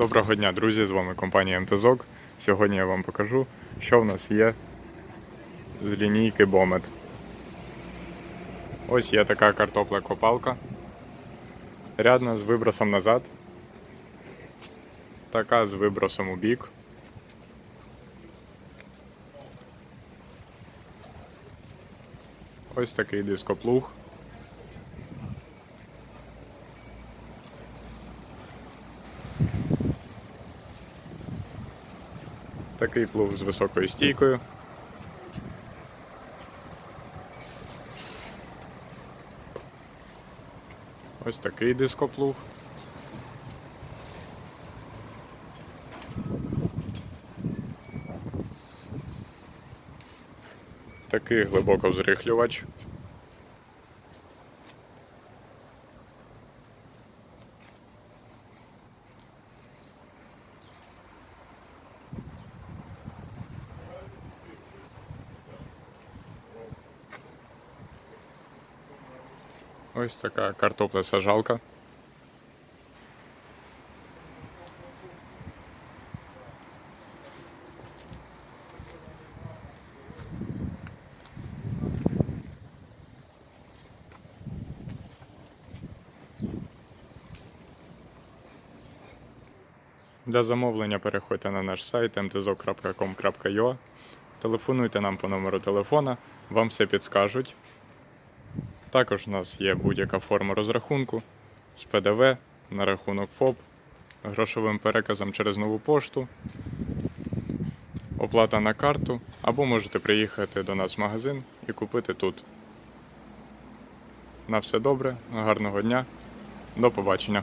Доброго дня, друзі! З вами компанія МТЗОК. Сьогодні я вам покажу, що в нас є з лінійки Бомет. Ось є така картопля-копалка. Рядна з вибросом назад. Така з вибросом у бік. Ось такий дископлуг. Такий плуг з високою стійкою. Ось такий дископлуг. Такий глибоковзрихлювач. Ось така картопля сажалка. Для замовлення переходьте на наш сайт mtzo.com.ua Телефонуйте нам по номеру телефона, вам все підскажуть. Також у нас є будь-яка форма розрахунку з ПДВ на рахунок ФОП, грошовим переказом через нову пошту, оплата на карту, або можете приїхати до нас в магазин і купити тут. На все добре, гарного дня, до побачення.